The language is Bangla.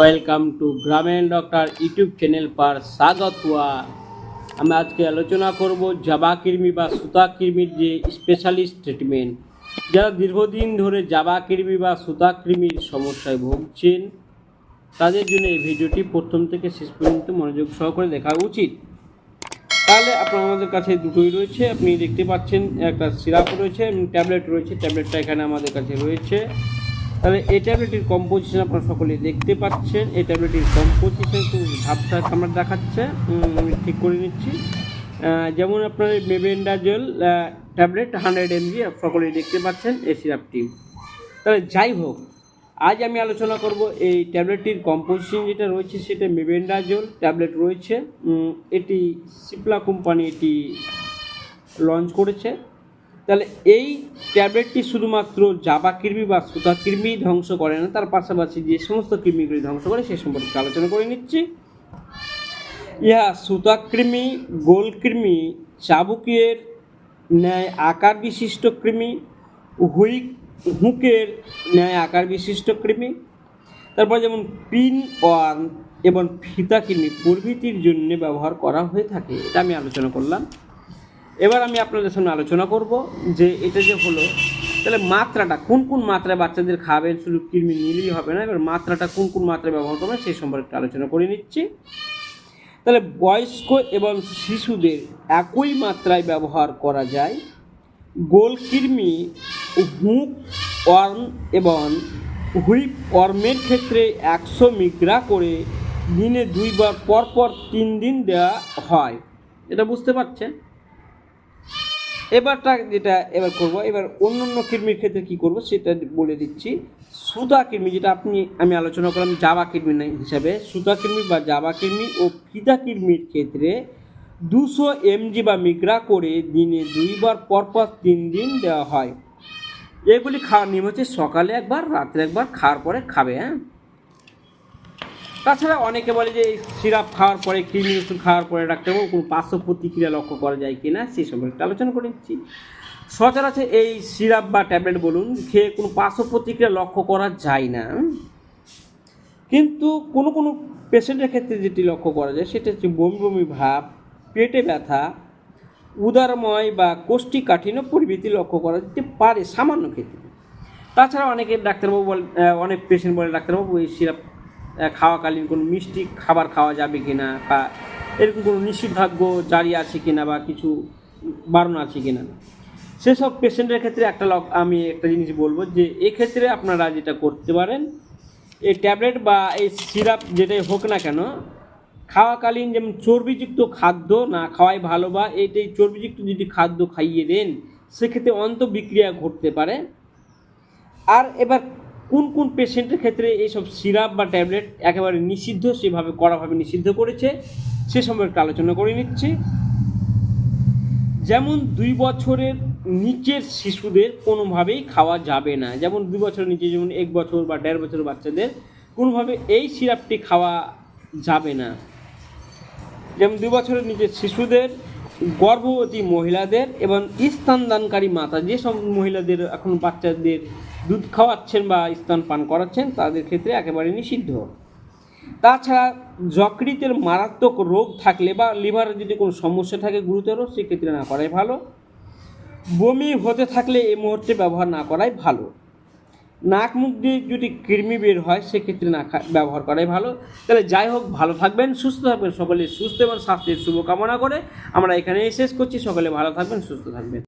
Welcome to Grameen doctor YouTube channel পার স্বাগত হুয়া আমি আজকে আলোচনা করব জাবা কৃমি বা সুতা কৃমির যে স্পেশালিস্ট ট্রিটমেন্ট যারা দীর্ঘদিন ধরে জাবা কৃমি বা সুতা কৃমির সমস্যায় ভুগছেন, তাদের জন্য এই ভিডিওটি প্রথম থেকে শেষ পর্যন্ত মনোযোগ সহকারে দেখা উচিত। তাহলে আপনার আমাদের কাছে দুটোই রয়েছে। আপনি দেখতে পাচ্ছেন একটা সিরাপ রয়েছে ট্যাবলেট রয়েছে। ট্যাবলেটটা এখানে আমাদের কাছে রয়েছে। তাহলে এই ট্যাবলেটের কম্পোজিশন আপনারা সকলে দেখতে পাচ্ছেন। এই ট্যাবলেটের কম্পোজিশন একটু ধাপটা আমার দেখাচ্ছে। আমি ঠিক করে নিচ্ছি। যেমন আপনার মেবেন্ডাজল ট্যাবলেট হান্ড্রেড এমজি সকলেই দেখতে পাচ্ছেন এই সিরাপটি তাহলে যাই হোক, আজ আমি আলোচনা করব এই ট্যাবলেটটির কম্পোজিশন যেটা রয়েছে সেটা মেবেন্ডাজল ট্যাবলেট রয়েছে। এটি সিপলা কোম্পানি এটি লঞ্চ করেছে। তাহলে এই ট্যাবলেটটি শুধুমাত্র জাবা কৃমি বা সুতা কৃমি ধ্বংস করে না, তার পাশাপাশি যে সমস্ত কৃমিগুলি ধ্বংস করে সে সম্পর্কে আলোচনা করে নিচ্ছি। ইহা সুতা কৃমি, গোল কৃমি, চাবুকের ন্যায় আকার বিশিষ্ট কৃমি হুইক হুকের ন্যায় আকার বিশিষ্ট কৃমি। তারপর যেমন পিন ওয়ান এবং ফিতা কৃমি প্রভৃতির জন্য ব্যবহার করা হয়ে থাকে, এটা আমি আলোচনা করলাম। এবার আমি আপনাদের সামনে আলোচনা করব যে এটা যে হলো, তাহলে মাত্রাটা, কোন কোন মাত্রায় বাচ্চাদের খাবেন, শুধু কৃমি নিলেই হবে না, এবার মাত্রাটা কোন কোন মাত্রায় ব্যবহার করবেন সেই সম্পর্কে আলোচনা করে নিচ্ছি। তাহলে বয়স্ক এবং শিশুদের একই মাত্রায় ব্যবহার করা যায়। গোল কৃমি হুক ওয়ার্ম এবং হুইপ ওয়ার্মের ক্ষেত্রে একশো মিগ্রা করে দিনে দুইবার, পরপর তিন দিন দেওয়া হয়। এটা বুঝতে পারছেন? এবারটা যেটা এবার করব, এবার অন্য অন্য কৃমির ক্ষেত্রে কী করব সেটা বলে দিচ্ছি। সুতা কৃমি যেটা আপনি, আমি আলোচনা করলাম জাবা কৃমি হিসাবে। সুতা কৃমি বা জাবা কৃমি ও ফিদা কৃমির ক্ষেত্রে দুশো এমজি বা মিগ্রা করে দিনে দুইবার, পরপর তিন দিন দেওয়া হয়। এগুলি খাওয়ার নিয়ম হচ্ছে সকালে একবার, রাত্রে একবার, খাওয়ার পরে খাবে হ্যাঁ? তাছাড়া অনেকে বলে যে সিরাপ খাওয়ার পরে কৃমি ওষুধ খাওয়ার পরে ডাক্তারবাবু কোনো পার্শ্ব প্রতিক্রিয়া লক্ষ্য করা যায় কি না, সেই সম্পর্কে আলোচনা করে নিচ্ছি। সচরাচর এই সিরাপ বা ট্যাবলেট বলুন, খেয়ে কোনো পার্শ্ব প্রতিক্রিয়া লক্ষ্য করা যায় না। কিন্তু কোনো কোনো পেশেন্টের ক্ষেত্রে যেটি লক্ষ্য করা যায়, সেটা হচ্ছে বমি বমি ভাব, পেটে ব্যথা, উদারময় বা কোষ্ঠীকাঠিন্য প্রভৃতি লক্ষ্য করা যেতে পারে সামান্য ক্ষেত্রে। তাছাড়া অনেকে ডাক্তারবাবু বলে অনেক পেশেন্ট বলে, ডাক্তারবাবু, এই সিরাপ খাওয়াকালীন কোনো মিষ্টি খাবার খাওয়া যাবে কি না বা এরকম কোনো নিষেধাজ্ঞ জারি আছে কি না বা কিছু বারণ আছে কি না সেসব পেশেন্টের ক্ষেত্রে একটা লক, আমি একটা জিনিস বলব যে এক্ষেত্রে আপনারা যেটা করতে পারেন, এই ট্যাবলেট বা এই সিরাপ যেটাই হোক না কেন, খাওয়াকালীন যেমন চর্বিযুক্ত খাদ্য না খাওয়াই ভালো বা এইটাই চর্বিযুক্ত যদি খাদ্য খাইয়ে দেন, সেক্ষেত্রে অন্তঃবিক্রিয়া ঘটতে পারে। আর এবার কোন কোন পেশেন্টের ক্ষেত্রে এইসব সিরাপ বা ট্যাবলেট একেবারে নিষিদ্ধ, সেভাবে কড়াভাবে নিষিদ্ধ করেছে, সে সম্পর্কে আলোচনা করে নিচ্ছি। যেমন দুই বছরের নিচের শিশুদের কোনোভাবেই খাওয়া যাবে না। যেমন দুই বছরের নিচে, যেমন এক বছর বা দেড় বছর বাচ্চাদের কোনোভাবে এই সিরাপটি খাওয়া যাবে না। যেমন দুই বছরের নিচের শিশুদের, গর্ভবতী মহিলাদের এবং স্তনদানকারী মাতা যেসব মহিলাদের, এখন বাচ্চাদের দুধ খাওয়াচ্ছেন বা স্তন পান করাচ্ছেন, তাদের ক্ষেত্রে একেবারে নিষিদ্ধ। তাছাড়া যকৃতের মারাত্মক রোগ থাকলে বা লিভারের যদি কোনো সমস্যা থাকে গুরুতর, সেক্ষেত্রে না করাই ভালো। বমি হতে থাকলে এই মুহূর্তে ব্যবহার না করাই ভালো। নাক মুখ দিয়ে যদি কৃমি বের হয়, সেক্ষেত্রে না ব্যবহার করাই ভালো। তাহলে যাই হোক, ভালো থাকবেন, সুস্থ থাকবেন। সকলে সুস্থ এবং স্বাস্থ্যের শুভকামনা করে আমরা এখানেই শেষ করছি। সকলে ভালো থাকবেন, সুস্থ থাকবেন।